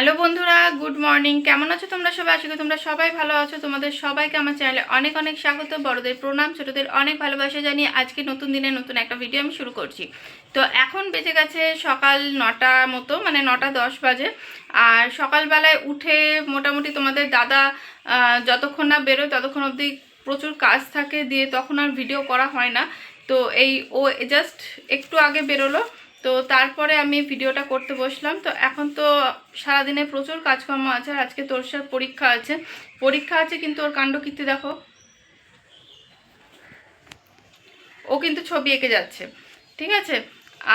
Hello বন্ধুরা, good morning. কেমন আছো তোমরা সবাই? আশা করি তোমরা সবাই ভালো আছো। তোমাদের সবাইকে আমার চ্যানেলে অনেক অনেক স্বাগত। বড়দের প্রণাম, ছোটদের অনেক ভালোবাসা জানিয়ে আজকে নতুন দিনে নতুন একটা ভিডিও আমি শুরু করছি। তো এখন বেঁচে গেছে সকাল নটা মতো মানে নটা দশ বাজে। আর সকালবেলায় উঠে মোটামুটি তোমাদের দাদা যতক্ষণ না বেরোয় ততক্ষণ অবধি প্রচুর কাজ থাকে, দিয়ে তখন আর ভিডিও করা হয় না। তো এই ও জাস্ট একটু আগে বেরোলো। তো তারপরে আমি ভিডিওটা করতে বসলাম। তো এখন তো সারাদিনে প্রচুর কাজকর্ম আছে আর আজকে তোর তোরসার পরীক্ষা আছে। পরীক্ষা আছে কিন্তু ওর কাণ্ড কীর্তি দেখো। ও কিন্তু ছবি এঁকে যাচ্ছে, ঠিক আছে?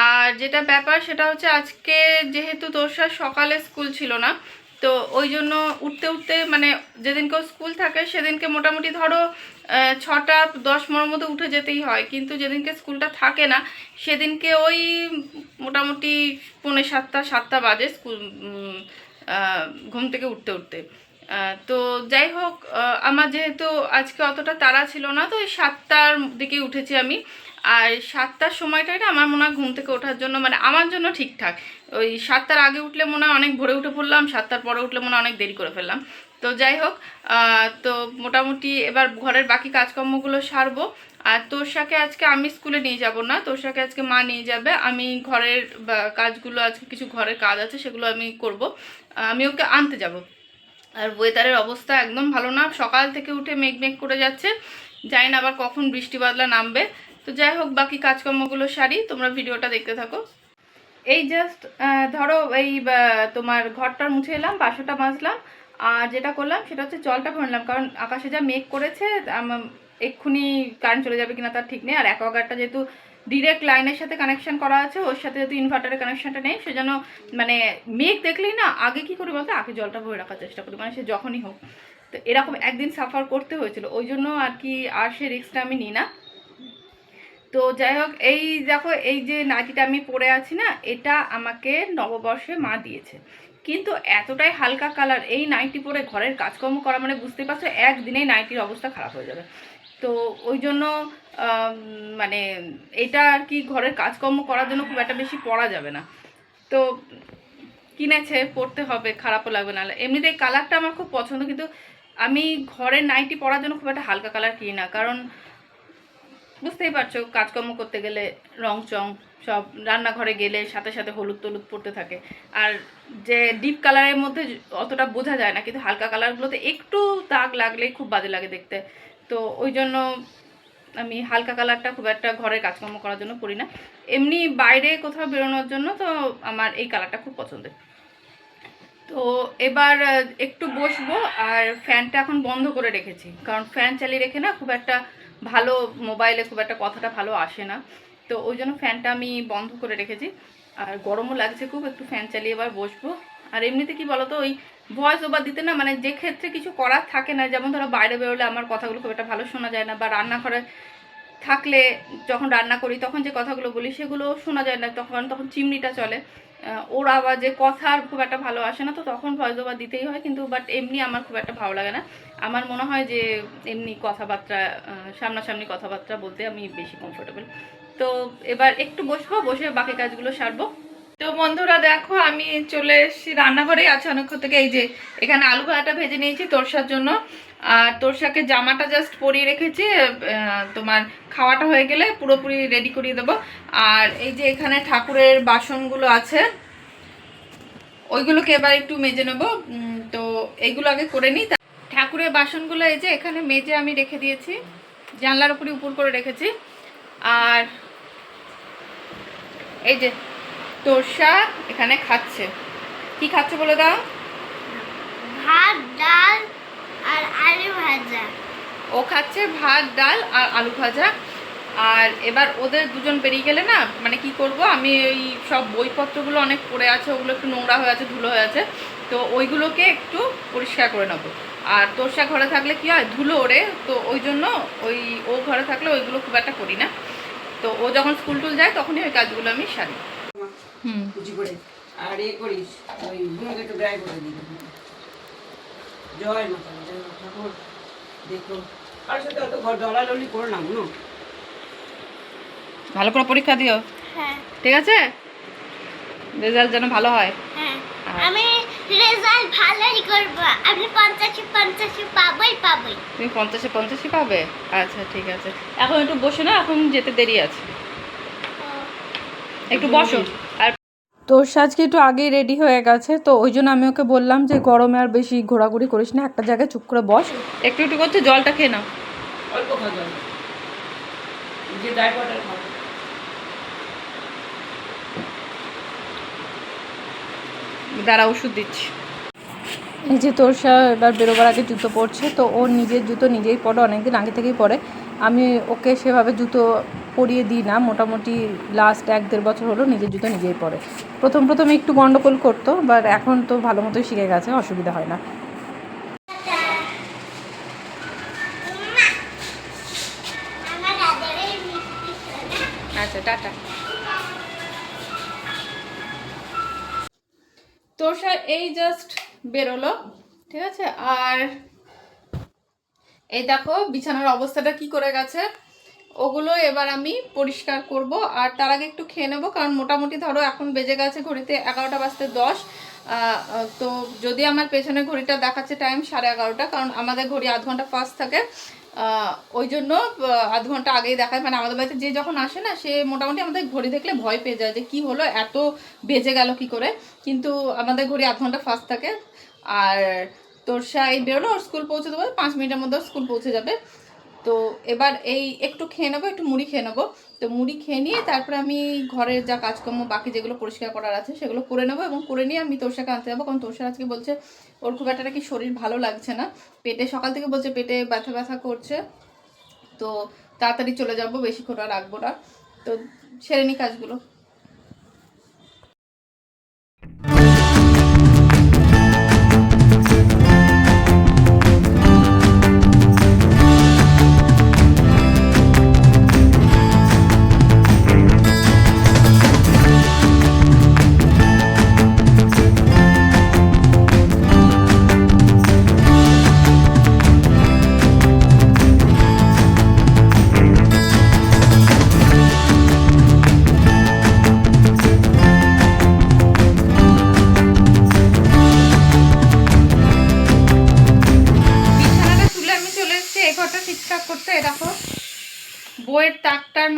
আর যেটা ব্যাপার সেটা হচ্ছে আজকে যেহেতু তোরসার সকালে স্কুল ছিল না তো ওই জন্য উঠতে উঠতে মানে যেদিনকেও স্কুল থাকে সেদিনকে মোটামুটি ধরো ছটা, দশ মনের মধ্যে উঠে যেতেই হয়। কিন্তু যেদিনকে স্কুলটা থাকে না, সেদিনকে ওই মোটামুটি পৌনে সাতটা সাতটা বাজে স্কুল ঘুম থেকে উঠতে উঠতে। তো যাই হোক আমার যেহেতু আজকে অতটা তাড়া ছিল না, তো ওই সাতটার দিকে উঠেছি আমি। আর সাতটার সময়টাই না আমার মনে হয় ঘুম থেকে ওঠার জন্য মানে আমার জন্য ঠিকঠাক। ওই সাতটার আগে উঠলে মনে হয় অনেক ভোরে উঠে পড়লাম, সাতটার পরে উঠলে মনে হয় অনেক দেরি করে ফেললাম। তো যাই হোক তো মোটামুটি এবার ঘরের বাকি কাজকর্মগুলো সারবো। আর তোষাকে আজকে আমি স্কুলে নিয়ে যাব না, তোষাকে আজকে মা নিয়ে যাবে। আমি ঘরের কাজগুলো আজকে কিছু ঘরের কাজ আছে, সেগুলো আমি করব। আমি ওকে আনতে যাব। আর ওয়েদারের অবস্থা একদম ভালো না, সকাল থেকে উঠে মেঘ মেঘ করে যাচ্ছে। জানি না আবার কখন বৃষ্টি বাদলা নামবে। তো যাই হোক, বাকি কাজকর্মগুলো সারি, তোমরা ভিডিওটা দেখতে থাকো। এই জাস্ট ধরো এই তোমার ঘরটা মুছে এলাম বাসনটা মাজলাম, আর যেটা করলাম সেটা হচ্ছে জলটা ভরে নিলাম, কারণ আকাশে যা মেঘ করেছে এক্ষুনি কারেন্ট চলে যাবে কিনা তার ঠিক নেই, আর অ্যাকোয়াগার্ডটা যেহেতু ডিরেক্ট লাইনের সাথে কানেকশন করা আছে, ওর সাথে যেহেতু ইনভার্টারের কানেকশনটা নেই, সেজন্য মানে মেঘ দেখলেই না, আগে কি করি বলতো, আগে জলটা ভরে রাখার চেষ্টা করি মানে সে যখনই হোক। তো এরকম একদিন সাফার করতে হয়েছিল, ওই জন্য আর কি, আর সে রিস্কটা আমি নিই না। তো যাই হোক, এই দেখো, এই যে নাইটিটা আমি পরে আছি না, এটা আমাকে নববর্ষে মা দিয়েছে। কিন্তু এতটাই হালকা কালার এই নাইটি পরে ঘরের কাজকর্ম করা মানে বুঝতে পারছ, একদিনেই নাইটির অবস্থা খারাপ হয়ে যাবে। তো ওই জন্য মানে এটা আর কি ঘরের কাজকর্ম করার জন্য খুব একটা বেশি পরা যাবে না। তো কিনেছে, পরতে হবে, খারাপও লাগবে না। এমনিতে কালারটা আমার খুব পছন্দ, কিন্তু আমি ঘরের নাইটি পরার জন্য খুব একটা হালকা কালার কিনি না। কারণ বুঝতেই পারছ, কাজকর্ম করতে গেলে রং চং সব রান্নাঘরে গেলে সাথে সাথে হলুদ টলুদ পড়তে থাকে। আর যে ডিপ কালারের মধ্যে অতটা বোঝা যায় না, কিন্তু হালকা কালারগুলোতে একটু দাগ লাগলেই খুব বাজে লাগে দেখতে। তো ওই জন্য আমি হালকা কালারটা খুব একটা ঘরের কাজকর্ম করার জন্য পরি না। এমনি বাইরে কোথাও বেরোনোর জন্য তো আমার এই কালারটা খুব পছন্দের। তো এবার একটু বসবো, আর ফ্যানটা এখন বন্ধ করে রেখেছি। কারণ ফ্যান চালিয়ে রেখে না খুব একটা ভালো মোবাইলে খুব একটা কথাটা ভালো আসে না। তো ওই জন্য ফ্যানটা আমি বন্ধ করে রেখেছি। আর গরমও লাগছে খুব, একটু ফ্যান চালিয়ে এবার বসবো। আর এমনিতে কি বলতো, ওই ভয়েস ওভার দিতে না মানে যে ক্ষেত্রে কিছু করার থাকে না, যেমন ধরো বাইরে বেরোলে আমার কথাগুলো খুব একটা ভালো শোনা যায় না, বা রান্না রান্নাঘরে থাকলে যখন রান্না করি, তখন যে কথাগুলো বলি, সেগুলো শোনা যায় না, তখন তখন চিমনিটা চলে। ওর আওয়াজে আর খুব একটা ভালো আসে না তো তখন ভয়েস ওভার দিতেই হয়, কিন্তু বাট এমনি আমার খুব একটা ভালো লাগে না। আমার মনে হয় যে এমনি কথাবার্তা সামনাসামনি কথাবার্তা বলতে আমি বেশি কমফোর্টেবল তো এবার একটু বসবো, বসে বাকি কাজগুলো সারবো। তো বন্ধুরা দেখো, আমি চলে এসেছি রান্নাঘরেই আছে অনেকক্ষণ থেকে এই যে এখানে আলু ভাজাটা ভেজে নিয়েছি তোরসার জন্য। আর তোরসাকে জামাটা জাস্ট পরিয়ে রেখেছি তোমার খাওয়াটা হয়ে গেলে পুরোপুরি রেডি করিয়ে দেবো। আর এই যে এখানে ঠাকুরের বাসনগুলো আছে, ওইগুলোকে এবার একটু মেজে নেব। তো এইগুলো আগে করে নিই। ঠাকুরের বাসনগুলো এই যে এখানে মেজে আমি রেখে দিয়েছি, জানলার উপরে উপর করে রেখেছি। আর এই যে তোরসা এখানে খাচ্ছে। কি খাচ্ছে বলে দাও? ভাত ডাল আর আলু ভাজা। ও খাচ্ছে ভাত ডাল আর আলু ভাজা। আর এবার ওদের দুজন বেরিয়ে গেলে না মানে কি করব আমি ওই সব বইপত্রগুলো অনেক পড়ে আছে ওগুলো একটু নোংরা হয়ে আছে ধুলো হয়ে আছে। তো ওইগুলোকে একটু পরিষ্কার করে নেব। আর তোরসা ঘরে থাকলে কি হয় ধুলো ওড়ে তো ওই জন্য ওই ও ঘরে থাকলে ওইগুলো খুব একটা করি না। তো ও যখন স্কুল টুল যায় তখনই ওই কাজগুলো আমি সারি। কুচি করে আর এ করিস ওই ভূমিকে একটু ড্রাই করে দিবি। জয় মাতা জয় ঠাকুর। দেখো আর সাথে অত ঘর ডলাডলি করো না ভালো করে পরীক্ষা দিও। হ্যাঁ। ঠিক আছে? রেজাল্ট যেন ভালো হয়। হ্যাঁ। আমি রেজাল্ট ভালোই করব। আমি পঞ্চাশে পঞ্চাশে পাবোই পাবোই। তুমি পঞ্চাশে পঞ্চাশই পাবে? আচ্ছা ঠিক আছে। এখন একটু বসে না এখন যেতে দেরি আছে। একটু বসো। আর তোর সাজকে একটু আগেই রেডি হয়ে গেছে তো ওই জন্য আমি ওকে বললাম যে গরমে আর বেশি ঘোরাঘুরি করিস না একটা জায়গায় চুপ করে বস। একটু একটু করতে জলটা খেয়ে নাও। অল্প যে দাঁড়া ওষুধ দিচ্ছি। এই যে তোরসা এবার বেরোবার আগে জুতো পরছে তো ওর নিজের জুতো নিজেই পরে অনেকদিন আগে থেকেই পরে। আমি ওকে সেভাবে জুতো পরিয়ে দিই না, মোটামুটি লাস্ট এক দেড় বছর হলো নিজের জুতো নিজেই পরে। প্রথম প্রথম একটু গন্ডগোল করতো বাট এখন তো ভালো মতোই শিখে গেছে, অসুবিধা হয় না। আচ্ছা টাটা। এই জাস্ট বেরোলো, ঠিক আছে? আর এই দেখো, বিছানার অবস্থাটা কি করে গেছে? ওগুলো এবার আমি পরিষ্কার করব। আর তার আগে একটু খেয়ে নেব, কারণ মোটামুটি ধরো এখন বেজে গেছে ঘড়িতে এগারোটা বাজতে দশ। তো যদি আমার পেছনে ঘড়িটা দেখাচ্ছে টাইম সাড়ে এগারোটা, কারণ আমাদের ঘড়ি আধ ঘণ্টা ফাস্ট থাকে। ওই জন্য আধ ঘণ্টা আগেই দেখায়। মানে আমাদের বাড়িতে যে যখন আসে না, সে মোটামুটি আমাদের ঘড়ি দেখলে ভয় পেয়ে যায় যে কি হলো, এত বেজে গেল কি করে। কিন্তু আমাদের ঘড়ি আধ ঘণ্টা ফাস্ট থাকে। আর তোর সাই বেরোলো, ওর স্কুল পৌঁছে দেবো, পাঁচ মিনিটের মধ্যে স্কুল পৌঁছে যাবে। তো এবার এই একটু খেয়ে নেব, একটু মুড়ি খেয়ে নেব। তো মুড়ি খেয়ে নিয়ে তারপরে আমি ঘরের যা কাজকর্ম, বাকি যেগুলো পরিষ্কার করার আছে সেগুলো করে নেব এবং করে নিয়ে আমি তোষাকে আনতে যাব। কারণ তোষা আজকে বলছে, ওর খুব একটা নাকি শরীর ভালো লাগছে না। পেটে সকাল থেকে বলছে পেটে ব্যথা ব্যথা করছে। তো তাড়াতাড়ি চলে যাব বেশিক্ষণ আর রাখব না। তো সেরে নি কাজগুলো।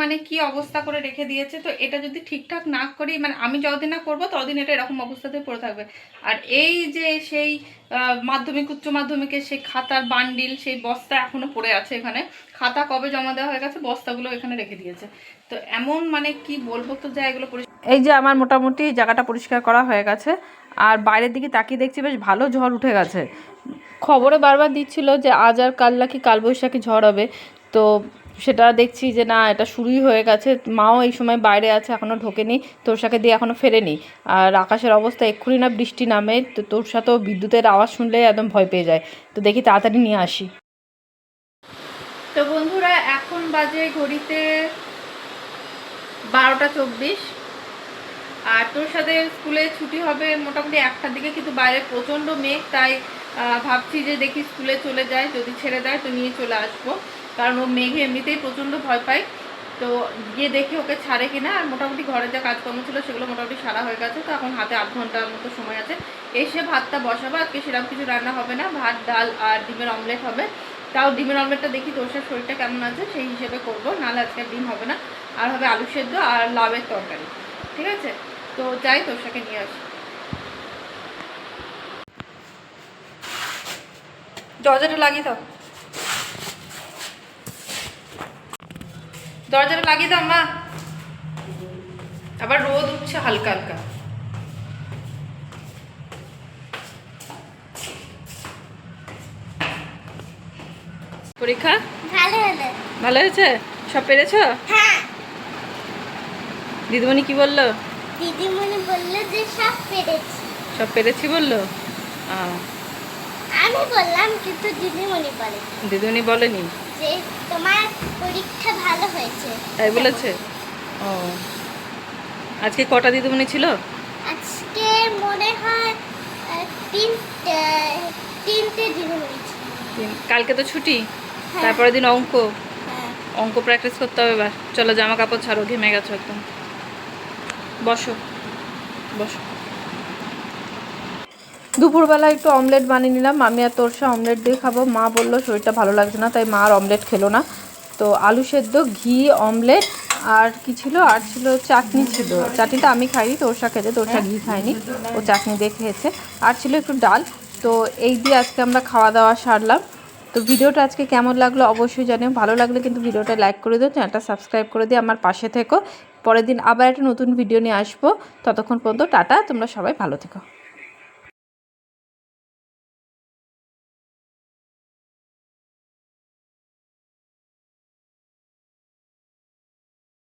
মানে কি অবস্থা করে রেখে দিয়েছে তো এটা যদি ঠিকঠাক না করি মানে আমি যতদিন না করব ততদিন এটা এরকম অবস্থাতে পড়ে থাকবে। আর এই যে সেই মাধ্যমিক উচ্চ মাধ্যমিকের সেই খাতার বান্ডিল সেই বস্তা এখনও পড়ে আছে এখানে। খাতা কবে জমা দেওয়া হয়ে গেছে বস্তাগুলো এখানে রেখে দিয়েছে। তো এমন মানে কি বলব তো যা এগুলো এই যে আমার মোটামুটি জায়গাটা পরিষ্কার করা হয়ে গেছে আর বাইরের দিকে তাকিয়ে দেখছি বেশ ভালো ঝড় উঠে গেছে। খবরে বারবার দিচ্ছিল যে আজ আর কাল নাকি কালবৈশাখী ঝড় হবে তো সেটা দেখছি যে না, এটা শুরুই হয়ে গেছে। মাও এই সময় বাইরে আছে এখনও ঢোকেনি। তোরসাকে দিয়ে এখনও ফেরেনি। আর আকাশের অবস্থা এক্ষুনি না বৃষ্টি নামে, তো তোর সাথেও বিদ্যুতের আওয়াজ শুনলে একদম ভয় পেয়ে যায়। তো দেখি তাড়াতাড়ি নিয়ে আসি। তো বন্ধুরা, এখন বাজে ঘড়িতে বারোটা চব্বিশ। আর তোর সাথে স্কুলে ছুটি হবে মোটামুটি একটার দিকে, কিন্তু বাইরে প্রচণ্ড মেঘ, তাই ভাবছি যে দেখি স্কুলে চলে যায় যদি ছেড়ে দেয় তো নিয়ে চলে আসব। কারণ ও মেঘে এমনিতেই প্রচণ্ড ভয় পায়। তো গিয়ে দেখি ওকে ছাড়ে কিনা। আর মোটামুটি ঘরের যা কাজকর্ম ছিল সেগুলো মোটামুটি সারা হয়ে গেছে। তো এখন হাতে আধ ঘণ্টার মতো সময় আছে। এসে ভাতটা বসাবো। আজকে সেরকম কিছু রান্না হবে না। ভাত, ডাল আর ডিমের অমলেট হবে। তাও ডিমের অমলেটটা দেখি তোষার শরীরটা কেমন আছে সেই হিসেবে করব। নাহলে আজকে ডিম হবে না। আর হবে আলু সেদ্ধ আর লাউয়ের তরকারি। ঠিক আছে? তো যাই তোষাকে নিয়ে আসি। দরজাটা লাগিয়ে দাও। দরজাটা লাগিয়ে দাও মা। আবার রোদ উঠছে হালকা হালকা। পরীক্ষা? ভালো হলো। ভালো হয়েছে? সব পেরেছ? হ্যাঁ। দিদিমণি কি বলল? দিদিমণি বলল যে সব পেরেছি। সব পেরেছি বলল? আমি বললাম কিন্তু দিদিমণি বলে দিদিমণি বলেনি? যে তোমার পরীক্ষা ভালো হয়েছে। তাই বলেছে? ও। আজকে কটা দিদিমণি ছিল? আজকে মনে হয় তিনটে তিনটে দিদিমণি ছিল। কালকে তো ছুটি। হ্যাঁ। তারপরের দিন অঙ্ক। হ্যাঁ। অঙ্ক প্র্যাকটিস করতে হবে এবার। চলো জামা কাপড় ছাড়ো ঘেমে গেছো একদম। বসো। বসো। দুপুরবেলা একটু অমলেট বানিয়ে নিলাম। আমি আর তোর তোরসা অমলেট দিয়ে খাব। মা বলল, শরীরটা ভালো লাগছে না, তাই মা আর অমলেট খেলো না। তো আলু সেদ্ধ, ঘি, অমলেট আর কি ছিল? আর ছিল চাটনি ছিল। চাটনিটা আমি খাইনি, তোরসা খেতে তোরসা ঘি খাইনি ও চাটনি দিয়ে খেয়েছে। আর ছিল একটু ডাল। তো এই দিয়ে আজকে আমরা খাওয়া দাওয়া সারলাম। তো ভিডিওটা আজকে কেমন লাগল অবশ্যই জানিও। ভালো লাগলে কিন্তু ভিডিওটা লাইক করে দিও, চ্যানেলটা সাবস্ক্রাইব করে দিয়ে আমার পাশে থেকো। পরের দিন আবার একটা নতুন ভিডিও নিয়ে আসব। ততক্ষণ পর্যন্ত টাটা, তোমরা সবাই ভালো থেকো।